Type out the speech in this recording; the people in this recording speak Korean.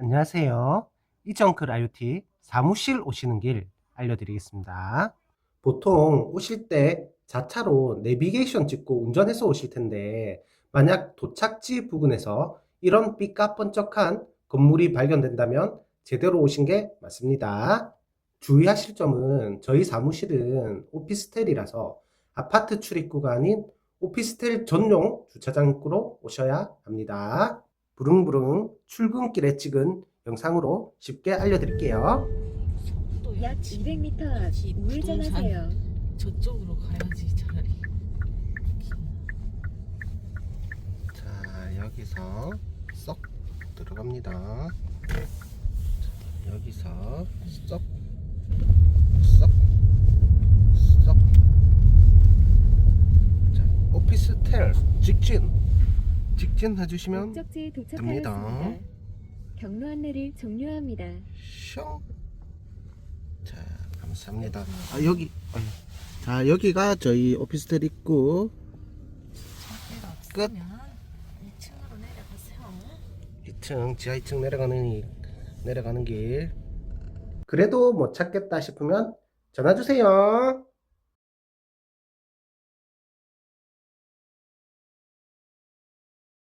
안녕하세요. 이정클 IoT 사무실 오시는 길 알려드리겠습니다. 보통 오실 때 자차로 내비게이션 찍고 운전해서 오실 텐데 만약 도착지 부근에서 이런 삐까뻔쩍한 건물이 발견된다면 제대로 오신 게 맞습니다. 주의하실 점은 저희 사무실은 오피스텔이라서 아파트 출입구가 아닌 오피스텔 전용 주차장 입구로 오셔야 합니다. 부릉부릉 출근길에 찍은 영상으로 쉽게 알려드릴게요. 약 200m 앞이 우회전하세요. 저쪽으로 가야지 차라리. 자, 여기서 쏙 들어갑니다. 자, 여기서 쏙, 쏙, 쏙. 자, 오피스텔 직진, 직진 해 주시면 목적지에 됩니다. 도착하였습니다. 경로 안내를 종료합니다. 슝. 자, 감사합니다. 아, 여기, 아유. 자, 여기가 저희 오피스텔 입구. 끝. 2층으로 내려가세요. 2층, 지하 2층 내려가는, 이- 내려가는 길. 그래도 못 찾겠다 싶으면 전화 주세요.